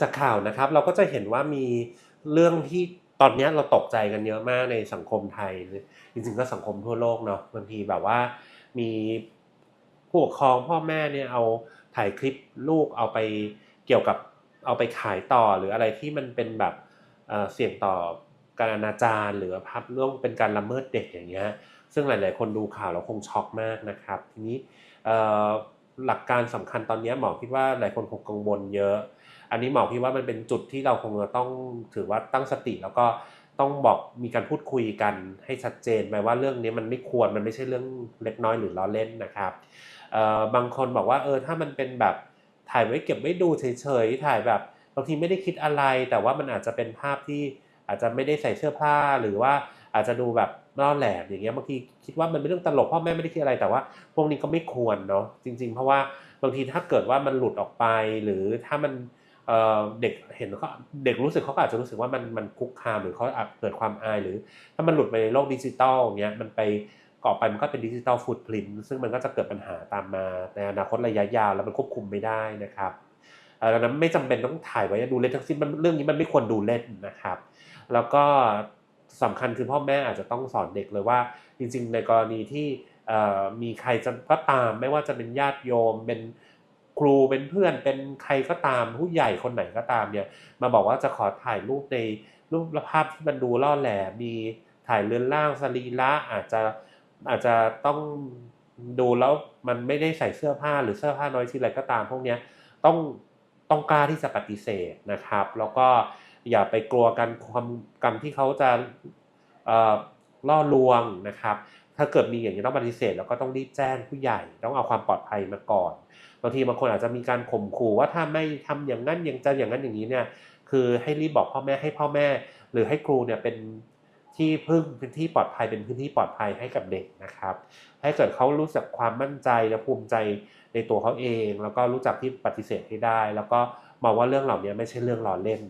จากข่าวนะครับ เราก็จะเห็นว่ามีเรื่องที่ตอนนี้เราตกใจกันเยอะมากในสังคมไทย จริงๆก็สังคมทั่วโลกเนาะบางทีแบบว่ามีผู้ปกครองพ่อแม่เนี่ยเอาถ่ายคลิปลูกเอาไปเกี่ยวกับเอาไปขายต่อหรืออะไรที่มันเป็นแบบเเสี่ยงต่อการอนาจารหรือภาพเรื่องเป็นการละเมิดเด็กอย่างเงี้ยซึ่งหลาย ๆ คนดูข่าวแล้วคงช็อกมากนะครับ ทีนี้ หลักการสำคัญตอนนี้หมอคิดว่าหลายคนคงกังวลเยอะ อันนี้หมอพี่ว่ามันเป็นจุดที่เราคงจะต้องถือว่าตั้งสติแล้วก็ต้องบอกมีการพูดคุยกันให้ชัดเจนไปว่าเรื่องนี้มันไม่ควรมันไม่ใช่เรื่องเล็กน้อยหรือล้อเล่นนะครับบางคนบอกว่าเออถ้ามันเป็นแบบถ่ายไว้เก็บไว้ดูเฉยๆถ่ายแบบบางทีไม่ได้คิดอะไร แต่ว่ามันอาจจะเป็นภาพที่อาจจะไม่ได้ใส่เสื้อผ้าหรือว่า อาจจะดูแบบล่อแหลมอย่างเงี้ยบางทีคิดว่ามันเป็นเรื่องตลกพ่อแม่ไม่ได้คิดอะไรแต่ว่า พวกนี้ก็ไม่ควรเนาะจริง ๆ เพราะว่าบางทีถ้าเกิดว่ามันหลุดออกไป หรือถ้ามันเเด็กเห็นเขาเด็กรู้สึกเขาก็อาจจะรู้สึกว่ามันมันคุกคามหรือเขาอาจเกิดความอายหรือ ถ้ามันหลุดไปในโลกดิจิตอลอย่างเงี้ยมันไปก่อไปมันก็เป็นดิจิตอลฟุตพรินซึ่งมันก็จะเกิดปัญหาตามมาในอนาคตระยะยาวแล้วมันควบคุมไม่ได้นะครับเออดังนั้นไม่จำเป็นต้องถ่ายไว้ดูเล่นทั้งสิ้นมันเรื่องนี้มันไม่ควรดูเล่นนะครับ แล้วก็ สำคัญคือพ่อแม่อาจจะต้องสอนเด็กเลยว่า จริง ๆ ในกรณีที่มีใครจะก็ตาม ไม่ว่าจะเป็นญาติโยมเป็นครูเป็นเพื่อนเป็นใครก็ตามผู้ใหญ่คนไหนก็ตามเนี่ยมาบอกว่าจะขอถ่ายรูปในรูปภาพที่มันดูล่อแหลมมีถ่ายเรือนร่างสรีระอาจจะอาจจะต้องดูแล้วมันไม่ได้ใส่เสื้อผ้าหรือเสื้อผ้าน้อยชิ้นอะไรก็ตาม พวกเนี้ยต้องต้องกล้าที่จะปฏิเสธนะครับ แล้วก็ อย่าไปกลัวกันความกันที่เขาจะล่อลวงนะครับ ถ้าเกิดมีอย่างนี้ต้องปฏิเสธ แล้วก็ต้องรีบแจ้งผู้ใหญ่ ต้องเอาความปลอดภัยมาก่อน บางทีบางคนอาจจะมีการข่มขู่ว่าถ้าไม่ทำอย่างนั้นอย่างจะอย่างนั้นอย่างนี้เนี่ย คือให้รีบบอกพ่อแม่ให้พ่อแม่ หรือให้ครูเนี่ยเป็นที่พึ่งเป็นที่ปลอดภัยเป็นพื้นที่ปลอดภัยให้กับเด็กนะครับ ให้เกิดเขารู้สึกความมั่นใจและภูมิใจในตัวเขาเอง แล้วก็รู้จักที่ปฏิเสธให้ได้ แล้วก็มองว่าเรื่องเหล่านี้ไม่ใช่เรื่องล้อเล่น